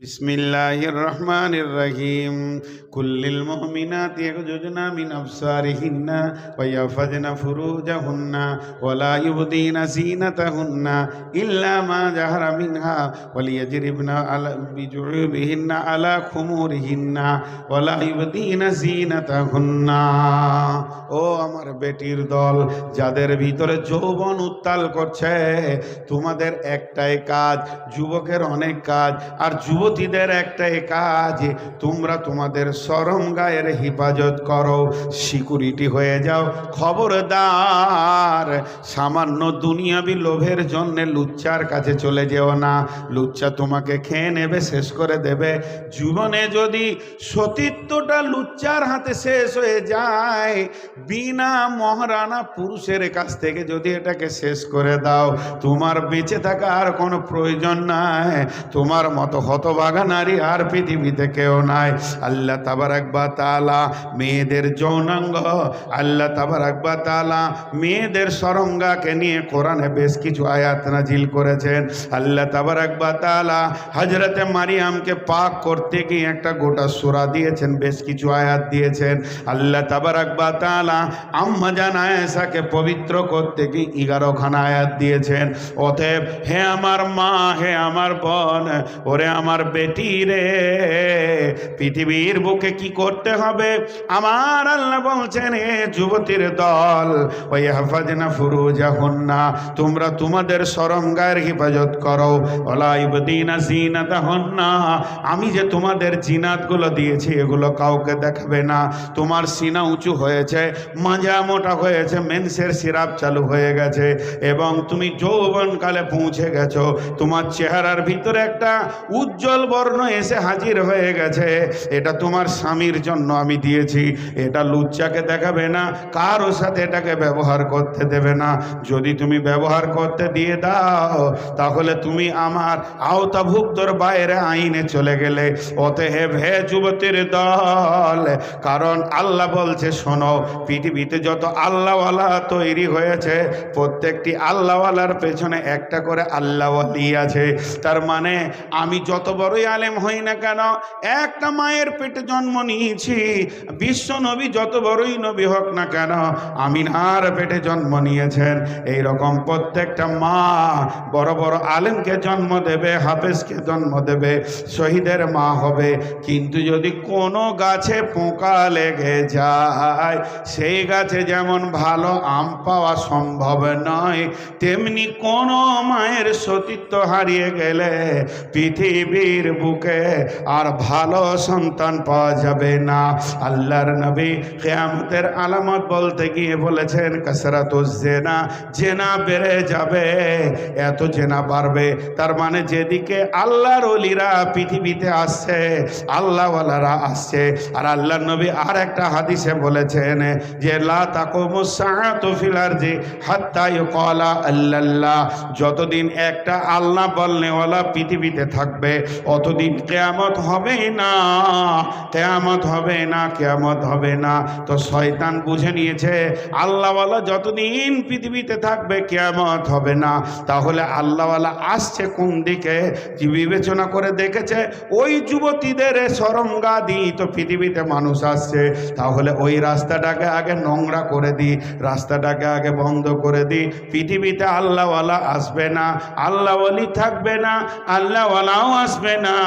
بسم الله الرحمن الرحيم كل المؤمنات يغضضن من أبصارهن ويحفظن فروجهن ولا يبدين زينتهن إلا ما ظهر منها وليجربن على بجعوبهن على خمورهن ولا يبدين زينتهن ও আমার বেটির দল যাদের ভিতরে যৌবন উত্তাল করছে তোমাদের একটাই কাজ যুবকের অনেক কাজ আর যুবতীদের একটাই কাজ, তোমরা তোমাদের সরম গায়ের হেফাজত করো। সিকিউরিটি হয়ে যাও। খবরদার, সামান্য দুনিয়াবি লোভের জন্য লুচ্চার কাছে চলে যেও না। লুচ্চা তোমাকে খেয়ে নেবে, শেষ করে দেবে। জীবনে যদি সতীত্বটা লুচ্চার হাতে শেষ হয়ে যায়, বিনা মহারানা পুরুষের কাছ থেকে যদি এটাকে শেষ করে দাও, তোমার বেঁচে থাকার কোনো প্রয়োজন নাই। তোমার মতো নারী আর পৃথিবীতে কেউ নাই। আল্লাহ তাবার একবার তালা মেয়েদের যৌনাঙ্গ, আল্লাহ তাবার একবার তালা মেয়েদের সরঙ্গাকে নিয়ে কোরআনে বেশ কিছু আয়াত নাজিল করেছেন। আল্লাহ তাবার একবার তালা হজরতে মারিয়ামকে পাক করতে গিয়ে একটা গোটা সুরা দিয়েছেন, বেশ কিছু আয়াত দিয়েছেন। আল্লাহ তাবার একবার তালা আম্মা জান আয়েশাকে পবিত্র করতে গিয়ে এগারোখানা আয়াত দিয়েছেন। অতএব হে আমার মা, হে আমার বোন, ওরে আমার বেটি রে, পৃথিবীর বুকে কি করতে হবে? আমার আল্লাহ বলছেন হে যুবতীর দল ওই হাফাজনা ফুরুজা হন্না তোমরা তোমাদের সরম গায়ের হেফাজত করো। ওলাইবদিনা আমি যে তোমাদের জিনাতগুলো দিয়েছি, এগুলো কাউকে দেখাবে না। তোমার সিনা উঁচু হয়েছে মাজা মোটা হয়েছে, মেন্সের সিরাপ চালু হয়ে গেছে, এবং তুমি যৌবনকালে পৌঁছে গেছো। তোমার চেহারার ভিতরে একটা উজ্জ্বল বর্ণ এসে হাজির হয়ে গেছে। এটা তোমার স্বামীর জন্য আমি দিয়েছি। এটা লুচ্চাকে দেখাবে না, কারও সাথে এটাকে ব্যবহার করতে দেবে না। যদি তুমি ব্যবহার করতে দিয়ে দাও, তাহলে তুমি আমার আওতাভুক্তর বাইরে আইনে চলে গেলে। অতএব হে যুবতীর দল, কারণ আল্লাহ বলছে, শোনো, পৃথিবীতে যত আল্লাহওয়ালা তৈরি হয়েছে, প্রত্যেকটি আল্লাহওয়ালার পেছনে একটা করে আল্লাহওয়ালি আছে। তার মানে আমি যত বড়ই আলেম হই না কেন? একটা মায়ের পেটে জন্ম নিয়েছি। বিশ্ব নবী যত বড়ই নবী হোক না কেন, আমিনার পেটে জন্ম নিয়েছেন। এই রকম প্রত্যেকটা মা বড় বড় আলেমকে জন্ম দেবে, হাফেজকে জন্ম দেবে, শহীদের মা হবে। কিন্তু যদি কোনো গাছে পোকা লেগে যায়, সেই গাছে যেমন ভালো আম পাওয়া সম্ভব নয়, তেমনি কোনো মায়ের সতীত্ব হারিয়ে গেলে পৃথিবীর বুকে আর ভালো সন্তান পাওয়া যাবে না। আল্লাহর নবী কেয়ামতের আলামত বলতে গিয়ে বলেছেন কাসরাত জেনা জেনা বেড়ে যাবে, এত জেনা বাড়বে। তার মানে যেদিকে আল্লাহর অলিরা পৃথিবীতে আসছে, আল্লাহওয়ালারা আসছে। আর আল্লাহর নবী আর একটা হাদিসে বলেছেন যে, লা তাকুমু সাআতু ফিল আরজি হাত্তা ইউকালা যতদিন একটা আল্লাহ বলনেওয়ালা পৃথিবীতে থাকবে অতদিন কেয়ামত হবে না, কেয়ামত হবে না, কেয়ামত হবে না। তো শয়তান বুঝে নিয়েছে, আল্লাহওয়ালা যতদিন পৃথিবীতে থাকবে কেয়ামত হবে না। তাহলে আল্লাহওয়ালা আসছে কোন দিকে? যে বিবেচনা করে দেখেছে? ওই যুবতীদের সরঙ্গা দিই তো পৃথিবীতে মানুষ আসছে, তাহলে ওই রাস্তাটাকে আগে নোংরা করে দিই রাস্তাটাকে আগে বন্ধ করে দিই পৃথিবীতে আল্লাহওয়ালা আসবে না, আল্লাহওয়ালি থাকবে না, আল্লাহওয়ালাও আসবে না।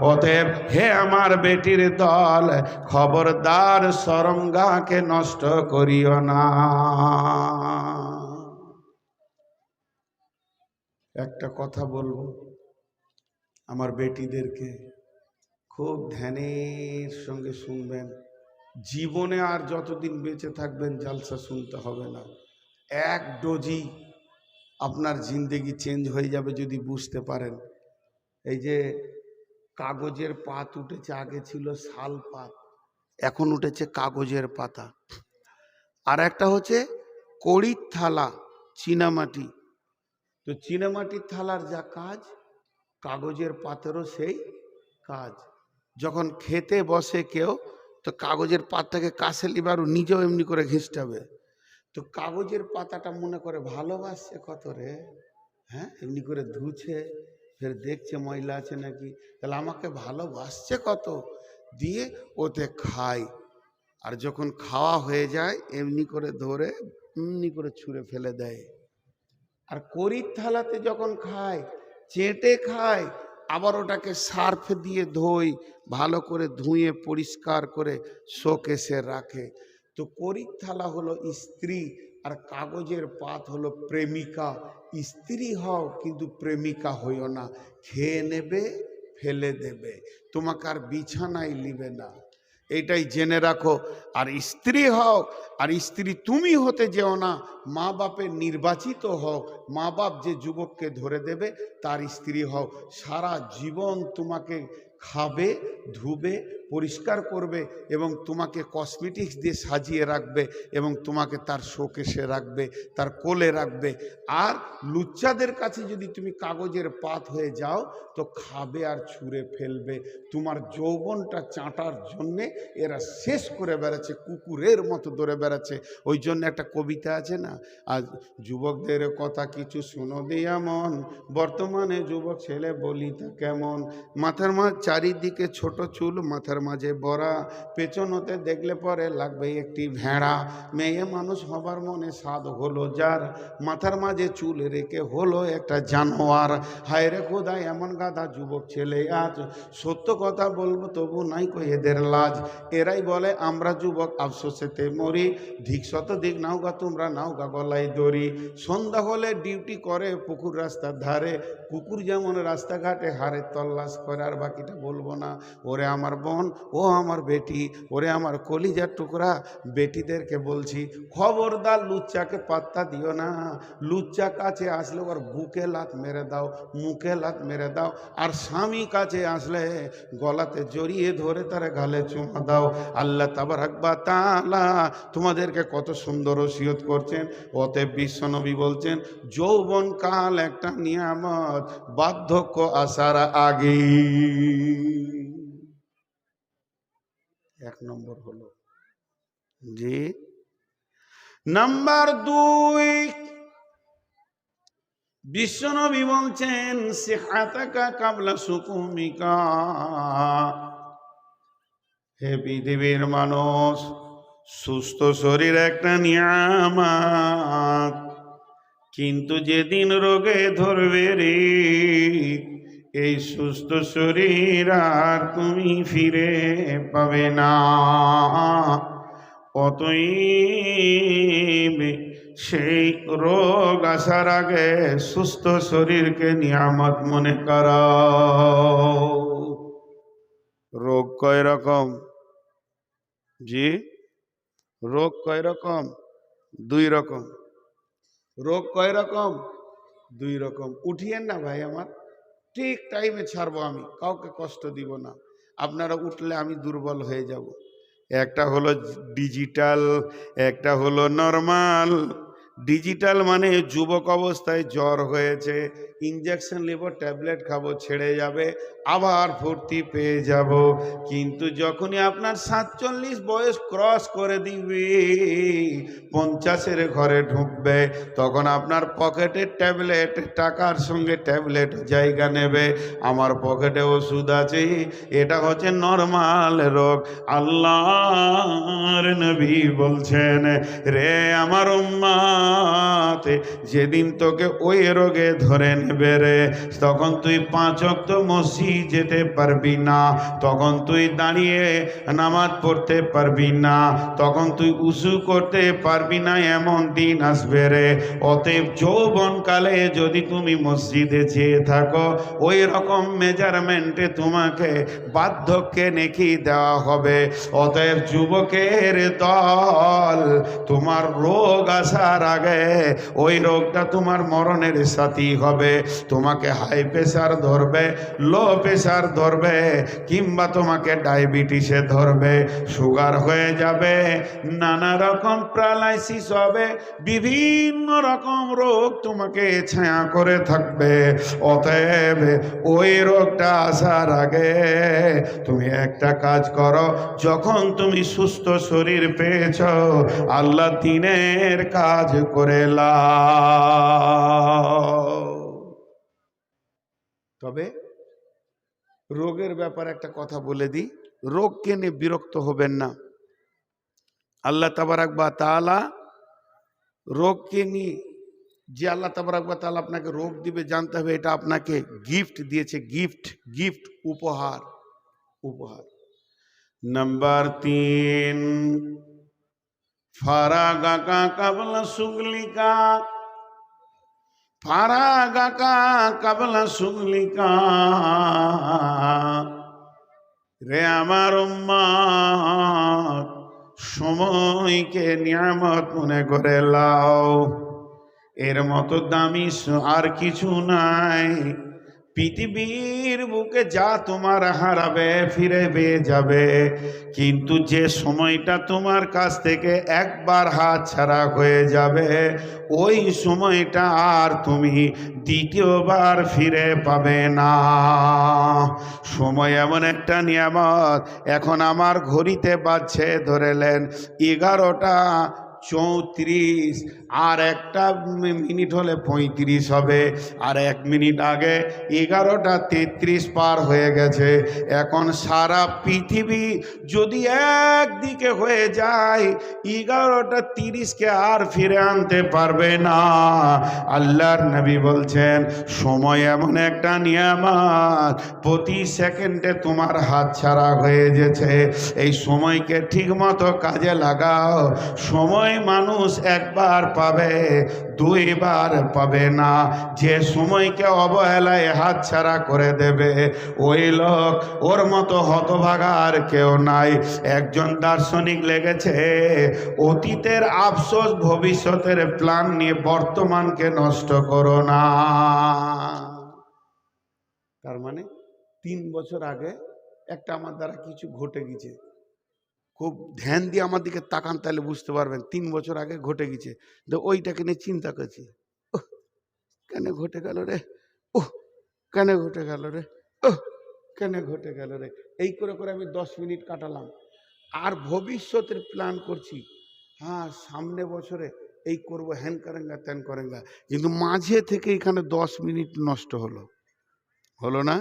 অতএব হে আমার বেটির দল, খবরদার সরঙ্গাকে নষ্ট করিও না। একটা কথা বলব, আমার বেটিদেরকে খুব ধ্যানের সঙ্গে শুনবেন। জীবনে আর যতদিন বেঁচে থাকবেন, জালসা শুনতে হবে না। এক ডোজি আপনার জিন্দেগি চেঞ্জ হয়ে যাবে যদি বুঝতে পারেন। এই যে কাগজের পাত উঠেছে, আগে ছিল শাল পাত, এখন উঠেছে কাগজের পাতা। আর একটা হচ্ছে কড়ির থালা, চীনামাটি। তো চীনামাটির থালার যা কাজ, কাগজের পাতেরও সেই কাজ। যখন খেতে বসে কেউ, তো কাগজের পাতাকে কাছে লিবার, নিজেও এমনি করে ঘিঁচটাবে তো কাগজের পাতাটা মনে করে ভালোবাসছে কত রে? হ্যাঁ এমনি করে ধুছে ফের দেখছে মহিলা আছে নাকি? তাহলে আমাকে ভালোবাসছে কত? দিয়ে ওতে খায়। আর যখন খাওয়া হয়ে যায়, এমনি করে ধরে, এমনি করে ছুঁড়ে ফেলে দেয়। আর করির থালাতে যখন খায়, চেটে খায়, আবার ওটাকে সার্ফ দিয়ে ধোয়, ভালো করে ধুয়ে, পরিষ্কার করে শোকেসে রাখে। তো করির থালা হলো স্ত্রী আর কাগজের পাত হলো প্রেমিকা। স্ত্রী হও, কিন্তু প্রেমিকা হইও না। খেয়ে নেবে, ফেলে দেবে। তোমাকে আর বিছানায় লিবে না। এটাই জেনে রাখো। আর স্ত্রী হও, আর স্ত্রী তুমি হতে যেও না। মা বাপের নির্বাচিত হও। মা বাপ যে যুবককে ধরে দেবে, তার স্ত্রী হও। সারা জীবন তোমাকে খাবে, ধুবে পরিষ্কার করবে এবং তোমাকে কসমেটিক্স দিয়ে সাজিয়ে রাখবে এবং তোমাকে তার শোকেশে রাখবে, তার কোলে রাখবে। আর লুচ্চাদের কাছে যদি তুমি কাগজের পাত হয়ে যাও, তো খাবে আর ছুঁড়ে ফেলবে। তোমার যৌবনটা চাঁটার জন্যে এরা শেষ করে বেড়াচ্ছে, কুকুরের মতো ধরে বেড়াচ্ছে। ওই জন্য একটা কবিতা আছে না? আজ যুবকদের কথা কিছু শুনো দিয়া মন, বর্তমানে যুবক ছেলে বলি তা কেমন? মাথার মাঝ চারিদিকে ছোট চুল, মাথার মাঝে বড়া পেছন হতে দেখলে পরে লাগবে একটি ভেড়া। মেয়ে মানুষ হবার মনে স্বাদ হলো যার, মাথার মাঝে চুল রেখে হলো একটা জানোয়ার। হায় রে খোদায় এমন গাধা যুবক ছেলে আজ। সত্য কথা বলব, তবু নাই কই এদের লাজ। এরাই বলে, আমরা যুবক, আফসোসেতে মরি। ধিক শত দিক নাও গা তোমরা, নাও গা গলায় দড়ি। সন্ধ্যা হলে ডিউটি করে পুকুর রাস্তার ধারে। কুকুর যেমন রাস্তাঘাটে হারে তল্লাশ করে আর বাকিটা বলব না। ওরে আমার বোন ও আমার বেটি, ওরে আমার কলিজার টুকরা, বেটিদেরকে বলছি, খবরদার লুচ্চাকে পাত্তা দিও না। লুচ্চা কাছে আসলে ওর বুকে লাত মেরে দাও, মুখে লাত মেরে দাও। আর স্বামী কাছে আসলে গলাতে জড়িয়ে ধরে তারা গালে চুমা দাও। আল্লাহ তাবার আকবা তালা তোমাদেরকে কত সুন্দর ওসিয়ত করছেন। অতএব বিশ্বনবী বলছেন, যৌবন কাল একটা নিয়ামত, বার্ধক্য আসার আগে এক নম্বর হলো। জি। নাম্বার দুই, বিশ্বনবী বলছেন, সিহাতাকা কাবলা সুকুমিকা। হে পৃথিবীর মানুষ, সুস্থ শরীর একটা নিয়ামত। কিন্তু যেদিন রোগে ধরবে রে এই সুস্থ শরীর আর তুমি ফিরে পাবে না। অতএব সেই রোগ আসার আগে সুস্থ শরীরকে নিয়ামত মনে কর। রোগ কয় রকম? জি? রোগ কয় রকম? দুই রকম। রোগ কয় রকম? দুই রকম। উঠিয়েন না ভাই আমার। ঠিক টাইমে ছাড়বো আমি, কাউকে কষ্ট দিব না। আপনারা উঠলে আমি দুর্বল হয়ে যাব। একটা হলো ডিজিটাল একটা হলো নর্মাল ডিজিটাল মানে যুবক অবস্থায় জ্বর হয়েছে ইঞ্জেকশন নেব ট্যাবলেট খাব, ছেড়ে যাবে, আবার ফুর্তি পেয়ে যাব। কিন্তু যখনই আপনার সাতচল্লিশ বয়স ক্রস করে দিবে, পঞ্চাশের ঘরে ঢুকবে, তখন আপনার পকেটের ট্যাবলেট টাকার সঙ্গে ট্যাবলেট জায়গা নেবে। আমার পকেটে ওষুধ আছে, এটা হচ্ছে নর্মাল রোগ। আল্লাহর নবী বলছেন, রে আমার উম্মাত যেদিন তোকে ওই রোগে ধরে নেবে রে, তখন তুই পাঁচ অক্ত মসজিদ যেতে পারবি না, তখন তুই দাঁড়িয়ে নামাজ পড়তে পারবি না, তখন তুই উসু করতে পারবি না এমন দিন আসবে রে। অতএব যৌবনকালে যদি তুমি মসজিদে যেয়ে থাকো, ওই রকম মেজারমেন্টে তোমাকে বার্ধক্যে নেকি দেওয়া হবে। অতএব যুবকের দল, তোমার রোগ আসার আগে ওই রোগটা তোমার মরণের সাথী হবে। তোমাকে হাই প্রেশার ধরবে লো প্রেশার ধরবে, কিংবা তোমাকে ডায়াবেটিসে ধরবে। সুগার হয়ে যাবে, নানা রকম প্যারালাইসিস হবে, বিভিন্ন রকম রোগ তোমাকে ছায়া করে থাকবে। অতএব ওই রোগটা আসার আগে তুমি একটা কাজ করো, যখন তুমি সুস্থ শরীর পেয়েছ, আল্লাহ দিনের কাজ করে তবে রোগের ব্যাপারে একটা কথা বলে দিই। রোগকে নিয়ে বিরক্ত হবেন না। আল্লাহ তাবারাক বা তাআলা রোগকে নিয়ে যে আল্লাহ তাবারাক বা তাআলা আপনাকে রোগ দিবে জানতে হবে, এটা আপনাকে গিফট দিয়েছে। গিফট গিফট উপহার উপহার। নাম্বার তিন ফারাগা কা কাবলা সুগলিকা। ফারাগা কা কাবলা সুগলিকা। রে আমার উম্মত সময়কে নিয়ামত মনে করে লাও। এর মতো দামি আর কিছু নাই। পৃথিবীর বুকে যা তোমার হারাবে ফিরে পেয়ে যাবে। কিন্তু যে সময়টা তোমার কাছ থেকে একবার হাত ছাড়া হয়ে যাবে, ওই সময়টা আর তুমি দ্বিতীয়বার ফিরে পাবে না। সময় এমন একটা নিয়ামত, এখন আমার ঘড়িতে বাজছে ধরেলেন এগারোটা চৌত্রিশ, আর একটা মিনিট হলে পঁয়ত্রিশ হবে। আর এক মিনিট আগে এগারোটা তেত্রিশ পার হয়ে গেছে। এখন সারা পৃথিবী যদি একদিকে হয়ে যায়, এগারোটা তিরিশকে আর ফিরে আনতে পারবে না। আল্লাহর নবী বলছেন, সময় এমন একটা নিয়ামত, প্রতি সেকেন্ডে তোমার হাত ছাড়া হয়ে গেছে। এই সময়কে ঠিকমতো কাজে লাগাও। সময় মানুষ একবার পাবে, দুইবার পাবে না। যে সময়কে অবহেলায় হাত ছাড়া করে দেবে, ওই লোক ওর মতো হতভাগার কেউ নাই। একজন দার্শনিক লেগেছে, অতীতের আফসোস ভবিষ্যতের প্ল্যান নিয়ে বর্তমানকে নষ্ট করো না। তার মানে তিন বছর আগে একটা আমার দ্বারা কিছু ঘটে গেছে। খুব ধ্যান দিয়ে আমার দিকে তাকান, তাহলে বুঝতে পারবেন, তিন বছর আগে ঘটে গেছে। তো ওইটাকে নিয়ে চিন্তা করছি। ওহ কেন ঘটে গেল রে? ও কেন ঘটে গেল রে? ও কেন ঘটে গেল রে? এই করে করে আমি দশ মিনিট কাটালাম। আর ভবিষ্যতের প্ল্যান করছি। হ্যাঁ সামনে বছরে এই করব, হ্যান করেঙ্গা ত্যান করেঙ্গা কিন্তু মাঝে থেকে এখানে দশ মিনিট নষ্ট হলো। হলো না?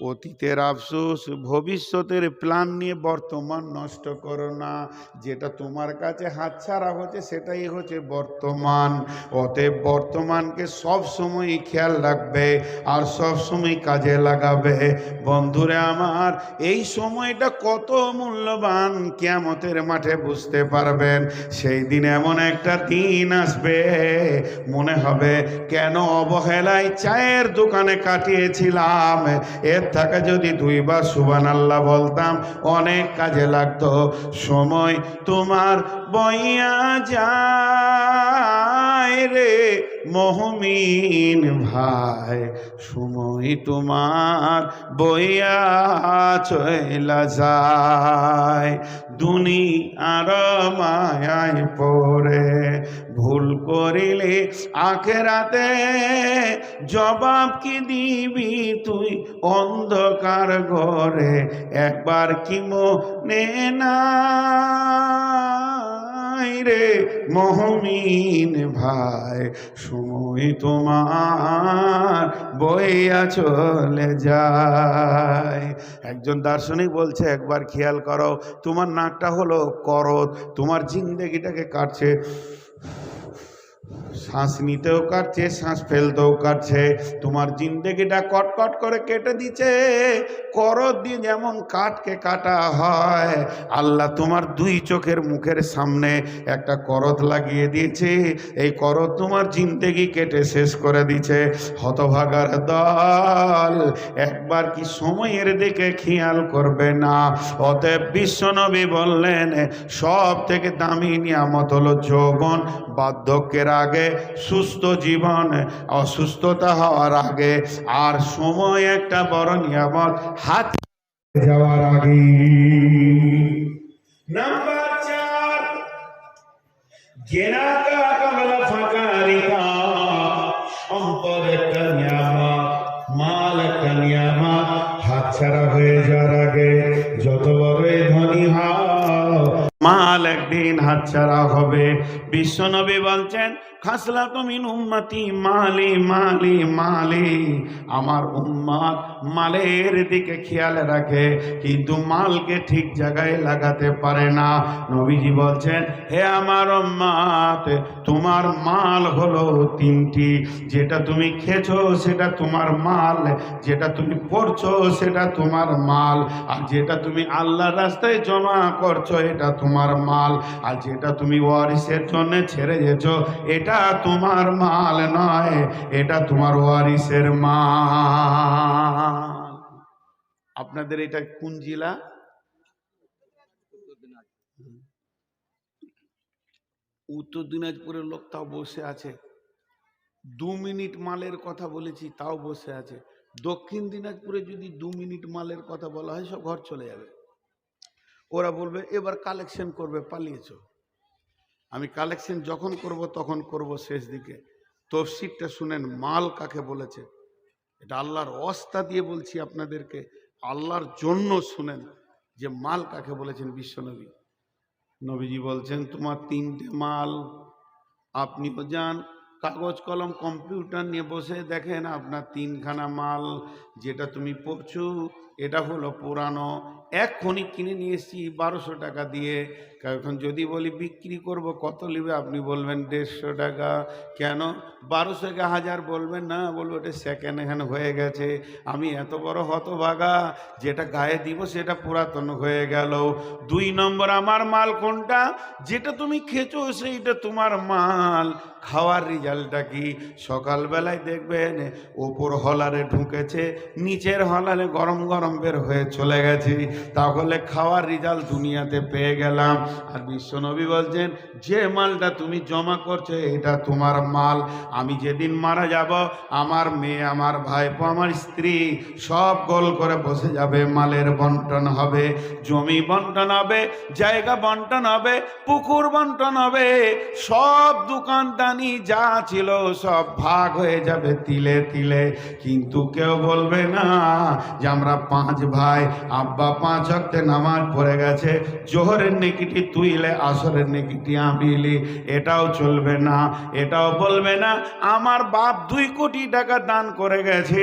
অতীতের আফসোস, ভবিষ্যতের প্ল্যান নিয়ে বর্তমান নষ্ট করো না। যেটা তোমার কাছে হাতছাড়া হচ্ছে, সেটাই হচ্ছে বর্তমান। অতএব বর্তমানকে সব সময় খেয়াল রাখবে আর সব সময় কাজে লাগাবে। বন্ধুরে আমার, এই সময়টা কত মূল্যবান, কিয়ামতের মাঠে বুঝতে পারবেন। সেই দিন এমন একটা দিন আসবে, মনে হবে কেন অবহেলায় চায়ের দোকানে কাটিয়েছিলাম। এর থেকে যদি দুইবার সুবান আল্লাহ বলতাম, অনেক কাজে লাগতো। সময় তোমার বইয়া যায় রে মহমিন ভাই। সময় তোমার বইয়া চলা যায়। দুনি আর মায়ায় পরে ভুল করিলে আখেরাতে জবাব কি দিবি তুই অন্ধকার ঘরে? একবার কি মনে নাই রে মহমিন ভাই। সময় তোমার বইয়া চলে যায়। একজন দার্শনিক বলছে, একবার খেয়াল করো, তোমার নাকটা হলো করত তোমার জিন্দেগিটাকে কাটছে। শ্বাস নিতেও কাটছে, শ্বাস ফেলতেও কাটছে। তোমার জিন্দেগিটা কটকট করে কেটে দিচ্ছে। করত দিয়ে যেমন কাটকে কাটা হয়, আল্লাহ তোমার দুই চোখের মুখের সামনে একটা করত লাগিয়ে দিয়েছে। এই করত তোমার জিন্দেগি কেটে শেষ করে দিছে হতভাগার দল, একবার কি সময়ের দিকে খেয়াল করবে না? অতএব বিশ্বনবী বললেন সব থেকে দামি নিয়ামত হলো যৌবন। বার্ধক্যের আগে সুস্থ জীবন, অসুস্থতা হওয়ার আগে আর সময় একটা বড় নিয়ামত, হাত যাওয়ার আগে। মাল একটা নিয়ামত হাতছাড়া হয়ে যাওয়ার আগে ধনী মাল একদিন হাতছাড়া হবে। বিশ্বনবী বলছেন খাসলা তুমি উম্মাতি মালি মালি মালি। আমার উম্মাদ মালের দিকে খেয়াল রাখে, কিন্তু মালকে ঠিক জায়গায় লাগাতে পারে না। নবীজি বলছেন, হে আমার উম্মাদ তোমার মাল হলো তিনটি। যেটা তুমি খেছো সেটা তোমার মাল। যেটা তুমি পড়ছো সেটা তোমার মাল। আর যেটা তুমি আল্লাহর রাস্তায় জমা করছ, এটা তোমার মাল। আর যেটা তুমি ওয়ারিসের জন্য ছেড়ে গেছো এটা তোমার মাল নয়, এটা তোমার ওয়ারিসের মাল। আপনাদের এটা কোন জেলা? উত্তর দিনাজপুরের লোক তাও বসে আছে। দু মিনিট মালের কথা বলেছি, তাও বসে আছে। দক্ষিণ দিনাজপুরে যদি দু মিনিট মালের কথা বলা হয়, সব ঘর চলে যাবে। ওরা বলবে, এবার কালেকশন করবে, পালিয়েছ। আমি কালেকশন যখন করব, তখন করব শেষ দিকে। তফসিরটা শুনেন, মাল কাকে বলেছে? এটা আল্লাহর অস্তা দিয়ে বলছি আপনাদেরকে। আল্লাহর জন্য শুনেন যে মাল কাকে বলেছেন বিশ্বনবী। নবীজি বলছেন, তোমার তিনটে মাল আপনিও যান, কাগজ, কলম, কম্পিউটার নিয়ে বসে দেখেন আপনার তিনখানা মাল, যেটা তুমি পড়ছো, এটা হলো পুরানো এক্ষুনি কিনে নিয়ে এসেছি বারোশো টাকা দিয়ে। এখন যদি বলি বিক্রি করব, কত নেবে? আপনি বলবেন দেড়শো টাকা। কেন? বারোশো কে হাজার বলবেন, না, বলব ওটা সেকেন্ড হ্যান্ড হয়ে গেছে। আমি এত বড় হতভাগা, যেটা গায়ে দিব সেটা পুরাতন হয়ে গেল। দুই নম্বর, আমার মাল কোনটা? যেটা তুমি খেছো সেইটা তোমার মাল। খাওয়ার রেজাল্টটা কি? সকালবেলায় দেখবেন ওপর হলারে ঢুকেছে, নিচের হলারে গরম গরম বের হয়ে চলে গেছে। তাহলে খাওয়ার রেজাল্ট দুনিয়াতে পেয়ে গেলাম। আর বিশ্বনবী বলছেন, যে মালটা তুমি জমা করছ, এটা তোমার মাল। আমি যেদিন মারা যাব, আমার মেয়ে, আমার ভাইপো, আমার স্ত্রী সব গোল করে বসে যাবে, মালের বন্টন হবে, জমি বন্টন হবে, জায়গা বন্টন হবে, পুকুর বন্টন হবে, সব দোকানদানি যা ছিল সব ভাগ হয়ে যাবে তিলে তিলে। কিন্তু কেউ বলবে না যে আমরা পাঁচ ভাই, আব্বা পাঁচ অক্টে নামাজ পড়ে গেছে, জোহরের নেকিটি তুইলে আসরের নেকিটি আমিলি এটাও চলবে না, এটাও বলবে না, আমার বাপ দুই কোটি টাকা দান করে গেছে,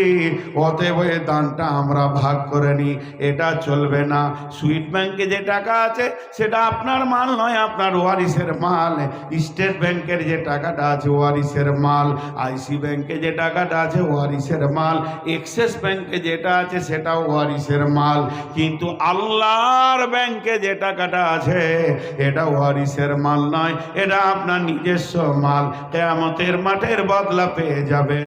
অতএব এ দানটা আমরা ভাগ করে নিই এটা চলবে না। সুইট ব্যাংকে যে টাকা আছে, সেটা আপনার মাল নয়, আপনার ওয়ারিসের মাল। স্টেট ব্যাংকের যে টাকাটা আছে ওয়ারিসের মাল। আইসি ব্যাংকে যে টাকাটা আছে ওয়ারিসের মাল। এক্সেস ব্যাংকে যেটা আছে সেটাও ওয়ারিসের মাল। কিন্তু আল্লাহর ব্যাংকে যে টাকাটা আছে, এটা ওয়ারিসের মাল নয়, এটা আপনার নিজস্ব মাল। কেয়ামতের মাঠের বদলা পেয়ে যাবে।